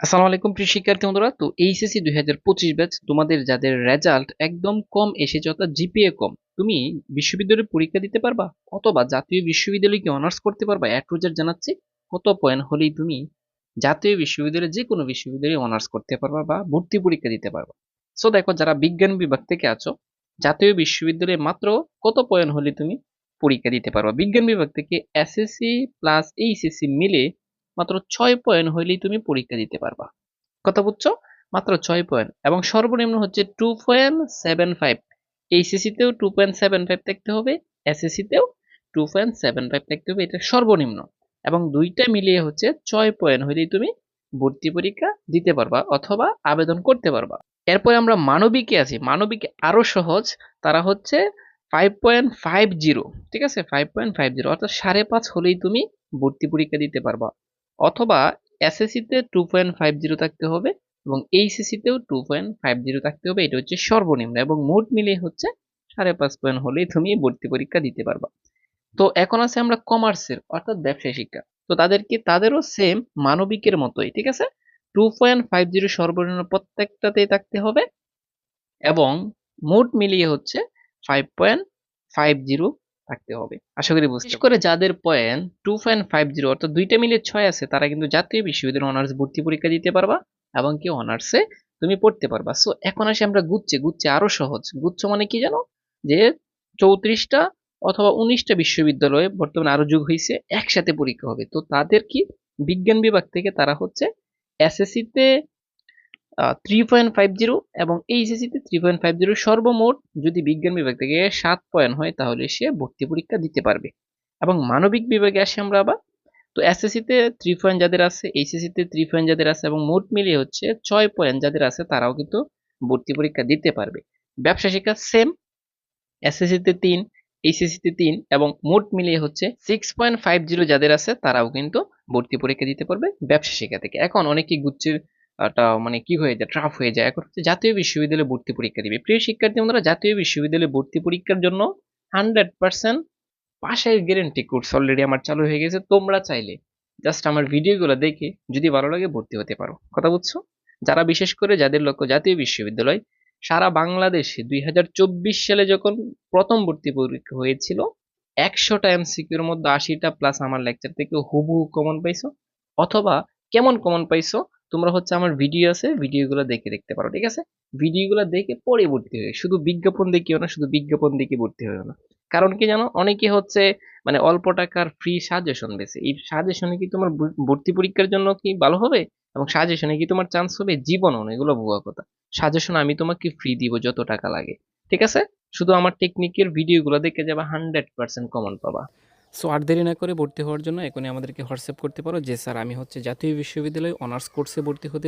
আসসালামু আলাইকুম প্রিয় শিক্ষার্থী বন্ধুরা। তো এইচএসসি দুই হাজার পঁচিশ ব্যাচ, তোমাদের যাদের রেজাল্ট একদম কম এসেছে, অর্থাৎ জিপিএ কম, তুমি বিশ্ববিদ্যালয়ে পরীক্ষা দিতে পারবা অথবা জাতীয় বিশ্ববিদ্যালয়ে কি অনার্স করতে পারবা। এক রোজার জানাচ্ছি, কত পয়েন্ট হলেই তুমি জাতীয় বিশ্ববিদ্যালয়ে যে কোনো বিশ্ববিদ্যালয়ে অনার্স করতে পারবা বা ভর্তি পরীক্ষা দিতে পারবা। সো দেখো, যারা বিজ্ঞান বিভাগ থেকে আছো, জাতীয় বিশ্ববিদ্যালয়ে মাত্র কত পয়েন্ট হলে তুমি পরীক্ষা দিতে পারবা? বিজ্ঞান বিভাগ থেকে এসএসসি প্লাস এইচএসসি মিলে মাত্র ছয় পয়েন্ট হইলেই তুমি পরীক্ষা দিতে পারবা। কথা বুঝছ? মাত্র ছয় পয়েন্ট এবং সর্বনিম্ন হচ্ছে two point seven five HSC তেও টু পয়েন্ট সেভেন ফাইভ থাকতে হবে এসএসসি তেও টু পয়েন্ট সেভেন ফাইভ থাকতে হবে, এটা সর্বনিম্ন। এবং দুইটা মিলিয়ে হচ্ছে ছয় পয়েন্ট হইলেই তুমি ভর্তি পরীক্ষা দিতে পারবা অথবা আবেদন করতে পারবা। এরপরে আমরা মানবিকে আছি, মানবিকে আরও সহজ, তারা হচ্ছে ফাইভ পয়েন্ট ফাইভ জিরো ঠিক আছে? ফাইভ পয়েন্ট ফাইভ জিরো অর্থাৎ সাড়ে পাঁচ হলেই তুমি ভর্তি পরীক্ষা দিতে পারবা। অথবা এসএসসিতে টু পয়েন্ট ফাইভ জিরো থাকতে হবে এবং এইচএসসিতেও টু পয়েন্ট ফাইভ জিরো থাকতে হবে। এটা হচ্ছে সর্বনিম্ন এবং মোট মিলিয়ে হচ্ছে সাড়ে পাঁচ পয়েন্ট হলেই তুমি ভর্তি পরীক্ষা দিতে পারবা। তো এখন আছে আমরা কমার্সের অর্থাৎ ব্যবসায় শিক্ষা। তো তাদেরকে, তাদেরও সেম মানবিকের মতোই, ঠিক আছে? টু পয়েন্ট ফাইভ জিরো সর্বনিম্ন প্রত্যেকটাতেই থাকতে হবে এবং মোট মিলিয়ে হচ্ছে ফাইভ পয়েন্ট ফাইভ জিরো থাকতে হবে। আশা করি বুঝতে করে যাদের point two point five zero অর্থাৎ দুইটা মিলে ছয় আছে, তারা কিন্তু জাতীয় বিশ্ববিদ্যালয়ে অনার্স ভর্তি পরীক্ষা দিতে পারবা এবং কি অনার্সে তুমি পড়তে পারবা। সো এখন আসি আমরা গুচ্ছে। গুচ্ছে আরও সহজ। গুচ্ছ মানে কি জানো? যে চৌত্রিশটা অথবা উনিশটা বিশ্ববিদ্যালয়ে বর্তমানে আরও যুগ হয়েছে একসাথে পরীক্ষা হবে। তো তাদের কি? বিজ্ঞান বিভাগ থেকে তারা হচ্ছে এসএসসিতে থ্রি পয়েন্ট ফাইভ জিরো এবং এইচএসসিতে থ্রি পয়েন্ট ফাইভ জিরো সর্বমোট যদি বিজ্ঞান বিভাগ থেকে সাত পয়েন্ট হয়, তাহলে সে ভর্তি পরীক্ষা দিতে পারবে। এবং মানবিক বিভাগে আসি আমরা আবার। তো এসএসসিতে থ্রি পয়েন্ট যাদের আছে এইচএসসিতে থ্রি পয়েন্ট যাদের আছে এবং মোট মিলিয়ে হচ্ছে ছয় পয়েন্ট যাদের আছে, তারাও কিন্তু ভর্তি পরীক্ষা দিতে পারবে। ব্যবসা শিক্ষা সেম এসএসসিতে তিন এইচএসসিতে তিন এবং মোট মিলিয়ে হচ্ছে সিক্স পয়েন্ট ফাইভ জিরো যাদের আছে, তারাও কিন্তু ভর্তি পরীক্ষা দিতে পারবে ব্যবসা শিক্ষা থেকে। এখন অনেকেই গুচ্ছের টা মানে কি হয়ে যায় ট্রাফ হয়ে যায়। এখন হচ্ছে জাতীয় বিশ্ববিদ্যালয়ে ভর্তি পরীক্ষা দিবে। প্রিয় শিক্ষার্থী বন্ধুরা, জাতীয় বিশ্ববিদ্যালয়ে ভর্তি পরীক্ষার জন্য হান্ড্রেড পার্সেন্ট পাশের গ্যারেন্টি কোর্স অলরেডি আমার চালু হয়ে গেছে। তোমরা চাইলে জাস্ট আমার ভিডিওগুলো দেখে যদি ভালো লাগে ভর্তি হতে পারো। কথা বুঝছ? যারা বিশেষ করে যাদের লক্ষ্য জাতীয় বিশ্ববিদ্যালয়, সারা বাংলাদেশে দুই হাজার চব্বিশ সালে যখন প্রথম ভর্তি পরীক্ষা হয়েছিল, একশোটা এমসিকিউর মধ্যে আশিটা প্লাস আমার লেকচার থেকে হুবহু কমন পাইছো। অথবা কেমন কমন পাইছো? তোমরা হচ্ছে আমার ভিডিও আছে ভিডিওগুলো দেখে দেখতে পারো, ঠিক আছে? ভিডিওগুলো দেখে পরে ভর্তি হয়ে, শুধু বিজ্ঞাপন দেখিও না, শুধু বিজ্ঞাপন দেখে ভর্তি হয়েও না। কারণ কি জানো, অনেকে হচ্ছে মানে অল্প টাকার ফ্রি সাজেশন দিয়েছে এই সাজেশনে কি তোমার ভর্তি পরীক্ষার জন্য কি ভালো হবে? এবং সাজেশনে কি তোমার চান্স হবে? জীবনও না, এগুলো ভুয়া কথা। সাজেশন আমি তোমাকে ফ্রি দিব যত টাকা লাগে, ঠিক আছে? শুধু আমার টেকনিকের ভিডিওগুলো দেখে যাবে হান্ড্রেড পার্সেন্ট কমন পাবা। সো আর দেরি না করে ভর্তি হওয়ার জন্য এখনই আমাদেরকে হোয়াটসঅ্যাপ করতে পারো। যে স্যার, আমি হচ্ছে জাতীয় বিশ্ববিদ্যালয়ে অনার্স কোর্সে ভর্তি হতে